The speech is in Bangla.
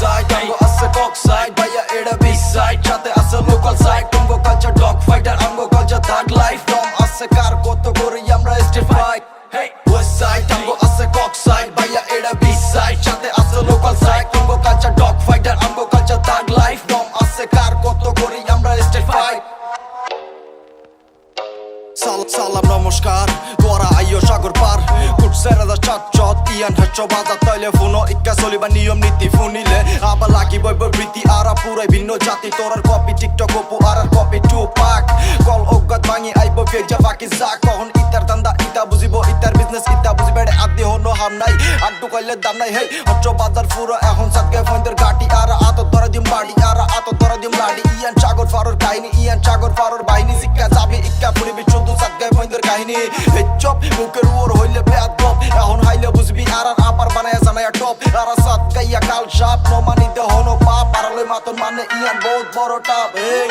কক সাইড ভাইয়া এটা বিগ সাইড সাথে আছে লোকাল সাইড টঙ্গো কালচার ডগ ফাইটার আঙ্গো কালচার থার্ড লাইফ দম আছে কার কত করি আমরা state fight hey west side আঙ্গো আছে কক সাইড ভাইয়া এটা বিগ সাইড সাথে আছে লোকাল সাইড টঙ্গো কালচার ডগ ফাইটার আঙ্গো কালচার থার্ড লাইফ দম আছে কার কত করি আমরা স্টেট ফাইট salam নমস্কার তোরা আইও সাগর পার ইয়ান হাচ্চ বাজা টেলিফোনো ইক্কা চলিবা নিয়ম নীতি ফুনিলে আবার লাগিব বৃত্তি আরা পুরাই ভিন্ন জাতি। তোরার কপি টিকটক অপু আর কপি টু পাক কল অজ্ঞাত ভাঙি আইব ফেজা বাকি যা কখন ইতার দান্দা ইতা বুঝিব, ইতার বিজনেস ইতা বুঝিবে আদি হনো হাম নাই। আড্ডু কইলে দাম নাই হে হচ্চ বাজার পুরো এখন সাতকে ফন্দের গাটি আর আত ধরা দিম বাড়ি, আর আত ধরা দিম লাডি। ইয়ান সাগর ফারোর কাহিনী, ইয়ান সাগর ফারোর বাহিনী। শিক্ষা যাবে ইক্কা ফুড়িবি শুধু সাতকে ফন্দের কাহিনী। চপ মুখের উপর হইলে বেদ জানায় টপ, আর সাত কাইয়া কাল সাপ। ন মানিতে হনো পাপ, আর লই মাতন মানে ইয়ান বহুত বড় টাপ, এই।